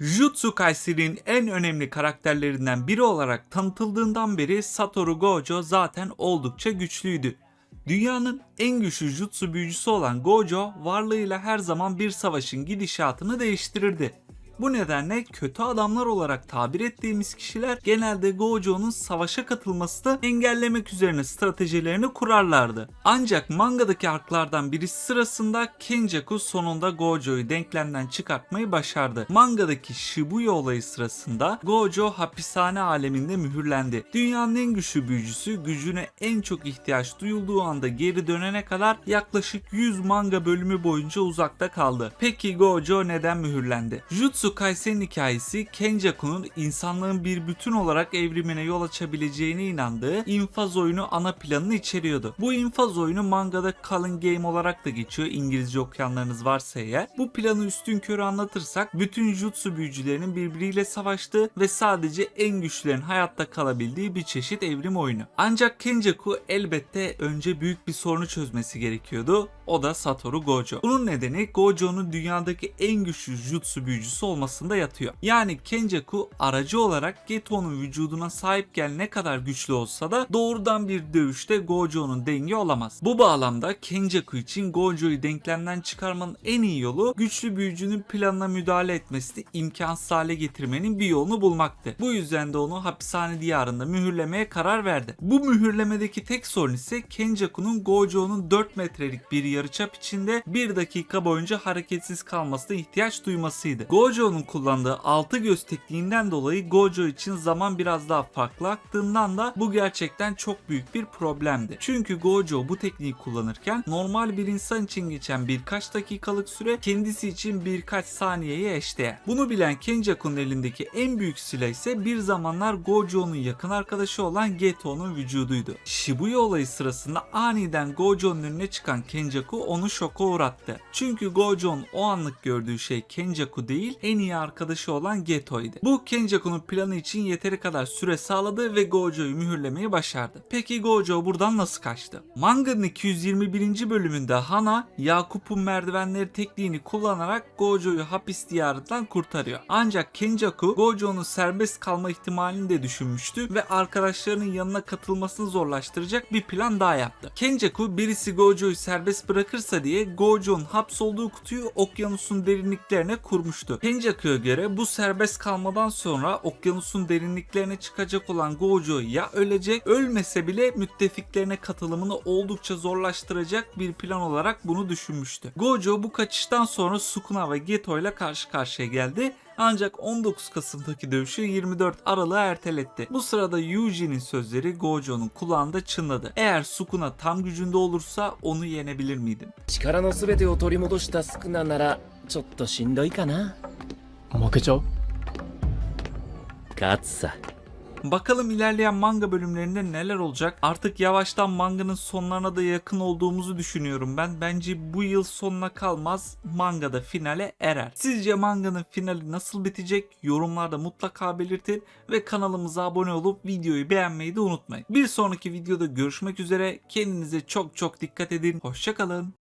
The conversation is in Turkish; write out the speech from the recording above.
Jutsu Kaiseri'nin en önemli karakterlerinden biri olarak tanıtıldığından beri Satoru Gojo zaten oldukça güçlüydü. Dünyanın en güçlü jutsu büyücüsü olan Gojo varlığıyla her zaman bir savaşın gidişatını değiştirirdi. Bu nedenle kötü adamlar olarak tabir ettiğimiz kişiler genelde Gojo'nun savaşa katılmasını engellemek üzerine stratejilerini kurarlardı. Ancak mangadaki arklardan birisi sırasında Kenjaku sonunda Gojo'yu denklemden çıkartmayı başardı. Mangadaki Shibuya olayı sırasında Gojo hapishane aleminde mühürlendi. Dünyanın en güçlü büyücüsü gücüne en çok ihtiyaç duyulduğu anda geri dönene kadar yaklaşık 100 manga bölümü boyunca uzakta kaldı. Peki Gojo neden mühürlendi? Jutsu Kaisen hikayesi Kenjaku'nun insanlığın bir bütün olarak evrimine yol açabileceğine inandığı infaz oyunu ana planını içeriyordu. Bu infaz oyunu mangada Culling Game olarak da geçiyor İngilizce okuyanlarınız varsa eğer. Bu planı üstün körü anlatırsak bütün jutsu büyücülerinin birbiriyle savaştığı ve sadece en güçlülerin hayatta kalabildiği bir çeşit evrim oyunu. Ancak Kenjaku elbette önce büyük bir sorunu çözmesi gerekiyordu. O da Satoru Gojo. Bunun nedeni Gojo'nun dünyadaki en güçlü jutsu büyücüsü olmasında yatıyor. Yani Kenjaku aracı olarak Geto'nun vücuduna sahipken ne kadar güçlü olsa da doğrudan bir dövüşte Gojo'nun dengi olamaz. Bu bağlamda Kenjaku için Gojo'yu denklemden çıkarmanın en iyi yolu güçlü büyücünün planına müdahale etmesini imkansız hale getirmenin bir yolunu bulmaktı. Bu yüzden de onu hapishane diyarında mühürlemeye karar verdi. Bu mühürlemedeki tek sorun ise Kenjaku'nun Gojo'nun 4 metrelik bir yarıçap içinde 1 dakika boyunca hareketsiz kalmasına ihtiyaç duymasıydı. Gojo'nun kullandığı 6 göz tekniğinden dolayı Gojo için zaman biraz daha farklı aktığından da bu gerçekten çok büyük bir problemdi. Çünkü Gojo bu tekniği kullanırken normal bir insan için geçen birkaç dakikalık süre kendisi için birkaç saniyeye eşdeğer. Bunu bilen Kenjaku'nun elindeki en büyük silah ise bir zamanlar Gojo'nun yakın arkadaşı olan Geto'nun vücuduydu. Shibuya olayı sırasında aniden Gojo'nun önüne çıkan Kenjaku onu şoka uğrattı. Çünkü Gojo'nun o anlık gördüğü şey Kenjaku değil en iyi arkadaşı olan Geto'ydu. Bu Kenjaku'nun planı için yeteri kadar süre sağladı ve Gojo'yu mühürlemeyi başardı. Peki Gojo buradan nasıl kaçtı? Manga'nın 221. bölümünde Hana, Yakup'un merdivenleri tekniğini kullanarak Gojo'yu hapis diyarından kurtarıyor. Ancak Kenjaku Gojo'nun serbest kalma ihtimalini de düşünmüştü ve arkadaşlarının yanına katılmasını zorlaştıracak bir plan daha yaptı. Kenjaku birisi Gojo'yu serbest bırakırsa diye Gojo'nun hapsolduğu kutuyu okyanusun derinliklerine kurmuştu. Kenjaku'ya göre bu serbest kalmadan sonra okyanusun derinliklerine çıkacak olan Gojo ya ölecek, ölmese bile müttefiklerine katılımını oldukça zorlaştıracak bir plan olarak bunu düşünmüştü. Gojo bu kaçıştan sonra Sukuna ve Geto ile karşı karşıya geldi ancak 19 Kasım'daki dövüşü 24 Aralık'a erteletti. Bu sırada Yuji'nin sözleri Gojo'nun kulağında çınladı. Eğer Sukuna tam gücünde olursa onu yenebilir miydin? 力の全てを取り戻したスクナならちょっとしんどいかな 負けちゃう勝つさ Bakalım ilerleyen manga bölümlerinde neler olacak. Artık yavaştan manganın sonlarına da yakın olduğumuzu düşünüyorum ben. Bence bu yıl sonuna kalmaz. Manga da finale erer. Sizce manganın finali nasıl bitecek? Yorumlarda mutlaka belirtin ve kanalımıza abone olup videoyu beğenmeyi de unutmayın. Bir sonraki videoda görüşmek üzere. Kendinize çok çok dikkat edin. Hoşçakalın.